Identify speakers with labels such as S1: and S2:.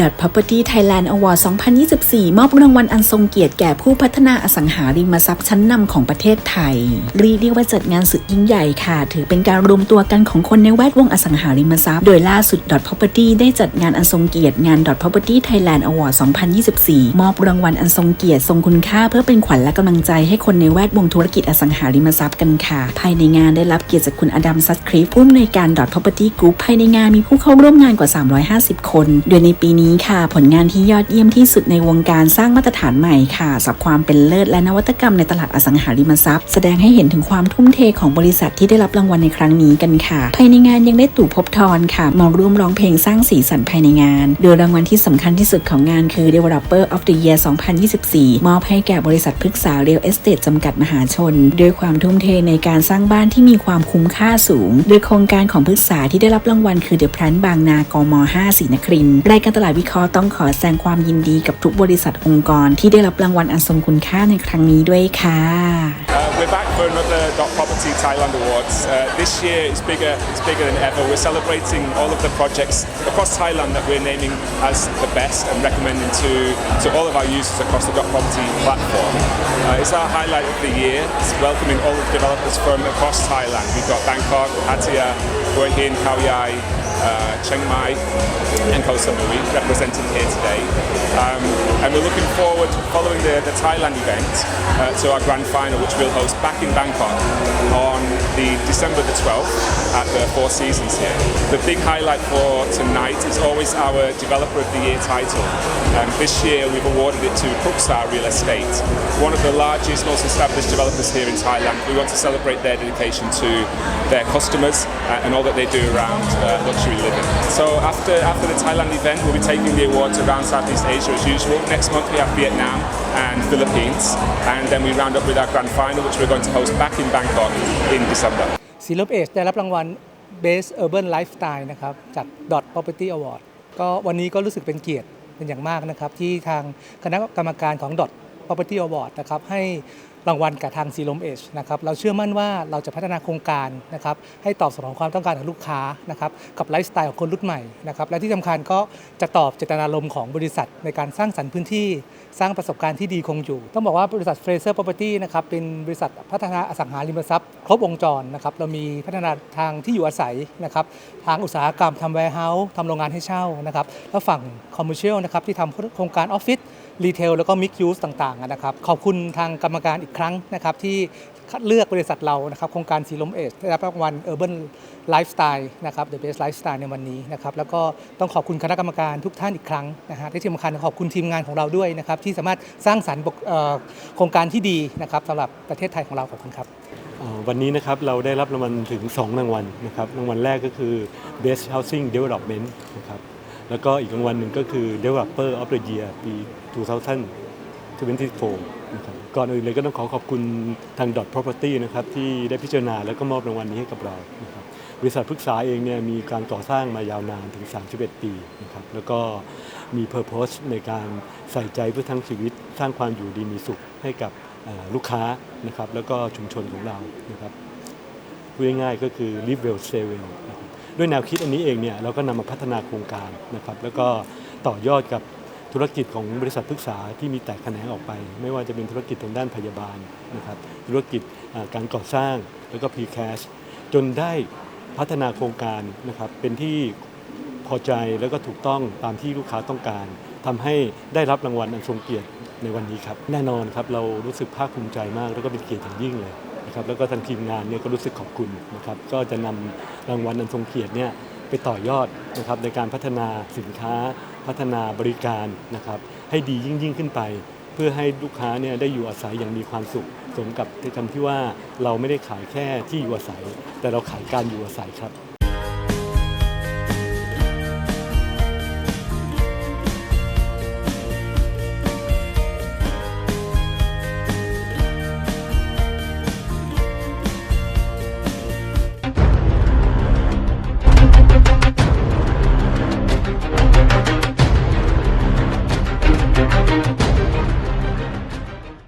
S1: Dot Property Thailand Award 2024 มอบรางวัลอันทรงเกียรติแก่ผู้พัฒนาอสังหาริมทรัพย์ชั้นนำของประเทศไทยรีเรียกว่าจัดงานสุดยิ่งใหญ่ค่ะ ถือเป็นการรวมตัวกันของคนในแวดวงอสังหาริมทรัพย์ โดยล่าสุด Dot Property ได้จัดงานอันทรงเกียรติงาน Dot Property Thailand Award 2024 มอบรางวัลอันทรงเกียรติทรงคุณค่า เพื่อเป็นขวัญและกำลังใจให้คนในแวดวงธุรกิจอสังหาริมทรัพย์กันค่ะ ภายในงานได้รับเกียรติจากคุณอดัมซัตคริฟผู้อำนวยการ Dot Property Group ภายในงานมีผู้เข้าร่วมงานกว่า 350 คน โดยในปีนี้ค่ะ ผลงานที่ยอดเยี่ยมที่สุดในวงการสร้างมาตรฐานใหม่ค่ะ สับความเป็นเลิศและนวัตกรรมในตลาดอสังหาริมทรัพย์ แสดงให้เห็นถึงความทุ่มเทของบริษัทที่ได้รับรางวัลในครั้งนี้กันค่ะ ภายในงานยังได้ตู่พบทรค่ะมาร่วมร้องเพลงสร้างสีสันภายในงาน โดยรางวัลที่สำคัญที่สุดของงานคือ Developer of the Year 2024 มอบให้แก่บริษัทพฤกษา Real Estate จำกัดมหาชนด้วยความทุ่มเทในการสร้างบ้านที่มีความคุ้มค่าสูง โดยโครงการของพฤกษาที่ได้รับรางวัลคือ The Plan บางนากม 5 ศรีนครินรายการตลาดวิเคราะห์ต้องขอแสดงความยินดีกับทุกบริษัทองค์กร ที่ได้รับรางวัลอันทรงคุณค่าในครั้งนี้ด้วยค่ะ
S2: Uh, we're back for another Dot Property Thailand Awards. Uh, this year is bigger, it's bigger than ever. We're celebrating all of the projects across Thailand that we're naming as the best and recommending to, to all of our users across the Dot Property platform. Uh, it's our highlight of the year. It's welcoming all of the developers from across Thailand. We've got Bangkok, Pattaya, we're Hua Hin, Khao Yai, uh, Chiang Mai, and Koh Samui representing here today. Um, and we're looking forward, to following the, the Thailand event, uh, to our grand final, which we'll host back in Bangkok on the December the 12th at the Four Seasons here. The big highlight for tonight is always our Developer of the Year title. Um, this year we've awarded it to Prookstar Real Estate, one of the largest, most established developers here in Thailand. We want to celebrate their dedication to their customers uh, and all that they do around uh, luxury living. So after after the Thailand event, we'll be taking the awards around Southeast Asia as usual. Next month we have Vietnam and Philippines, and then we round up with our grand final, which we're going to host back in Bangkok in December.
S3: ซีลบเอชได้รับรางวัล Best Urban Lifestyle นะครับ จาก Dot Property Award ก็วันนี้ก็รู้สึกเป็นเกียรติเป็นอย่างมากนะครับ ที่ทางคณะกรรมการของ Dot Property Award นะครับให้ รางวัลกับทางซีลมเอชนะครับเราเชื่อมั่นว่าเราจะพัฒนาโครงการนะครับให้ตอบสนองความต้องการของลูกค้านะครับกับไลฟ์สไตล์ของคนรุ่นใหม่นะครับและที่สำคัญก็จะตอบเจตนารมณ์ของบริษัทในการสร้างสรรค์พื้นที่ สร้างประสบการณ์ที่ดีคงอยู่ ต้องบอกว่าบริษัท Fraser Property นะครับเป็นบริษัทพัฒนาอสังหาริมทรัพย์ ครบวงจรนะครับเรามีพัฒนาทางที่อยู่อาศัยนะครับทางอุตสาหกรรมทำ warehouse ทำโรงงานให้เช่านะครับแล้วฝั่ง commercial นะครับที่ทำโครงการออฟฟิศรีเทลแล้วก็มิกซ์ยูสต่างๆนะครับขอบคุณทางกรรมการอีกครั้งนะครับที่คัดเลือกบริษัทเรานะครับโครงการสีลมเอชได้รับรางวัล Urban Lifestyle นะครับ The Best Lifestyle ในวันนี้นะครับแล้วก็ต้องขอบคุณคณะกรรมการทุกท่านอีกครั้งนะฮะและที่สำคัญขอบคุณทีมงานของเราด้วยนะครับที่สามารถสร้างสรรค์โครงการที่ดีนะครับสำหรับประเทศไทยของเราขอบคุณครับ
S4: วันนี้นะครับเราได้รับรางวัลถึง 2 รางวัลนะครับรางวัลแรกก็คือ Best Housing Development นะครับแล้วก็อีกรางวัลหนึ่งก็คือ Developer of the Year ปี 2 0 24นะครับก่อนอื่นเลยก็ต้องขอขอบคุณทาง Dot Property นะครับที่ได้พิจารณาแล้วก็มอบรางวัลนี้ให้กับเรานะครับบริษัทพฤกษาเองเนี่ยมีการก่อสร้างมายาวนานถึง 31 ปีนะครับแล้วก็มี Purpose ในการใส่ใจเพื่อทั้งชีวิต สร้างความอยู่ดีมีสุขให้กับลูกค้านะครับแล้วก็ชุมชนของเรานะครับพูดง่ายๆก็คือ live well stay well นะครับด้วยแนวคิดอันนี้เองเนี่ยเราก็นำมาพัฒนาโครงการนะครับแล้วก็ต่อยอดกับ ธุรกิจของบริษัทพึกษาที่มีแตกแขนงออกไป ไม่ว่าจะเป็นธุรกิจทางด้านพยาบาลนะครับธุรกิจการก่อสร้างแล้วก็ Precast จนได้พัฒนาโครงการนะครับเป็นที่พอใจแล้วก็ถูกต้องตามที่ลูกค้าต้องการทำให้ได้รับรางวัลอันทรงเกียรติในวันนี้ครับ แน่นอนครับเรารู้สึกภาคภูมิใจมาก แล้วก็เป็นเกียรติอย่างยิ่งเลยนะครับแล้วก็ทางทีมงานเนี่ยก็รู้สึกขอบคุณนะครับก็จะนำรางวัลอันทรงเกียรติเนี่ยไปต่อยอดนะครับในการพัฒนาสินค้า พัฒนาบริการนะครับให้ดียิ่งยิ่งขึ้นไป เพื่อให้ลูกค้าเนี่ยได้อยู่อาศัยอย่างมีความสุข สมกับคำที่ว่าเราไม่ได้ขายแค่ที่อยู่อาศัย แต่เราขายการอยู่อาศัยครับ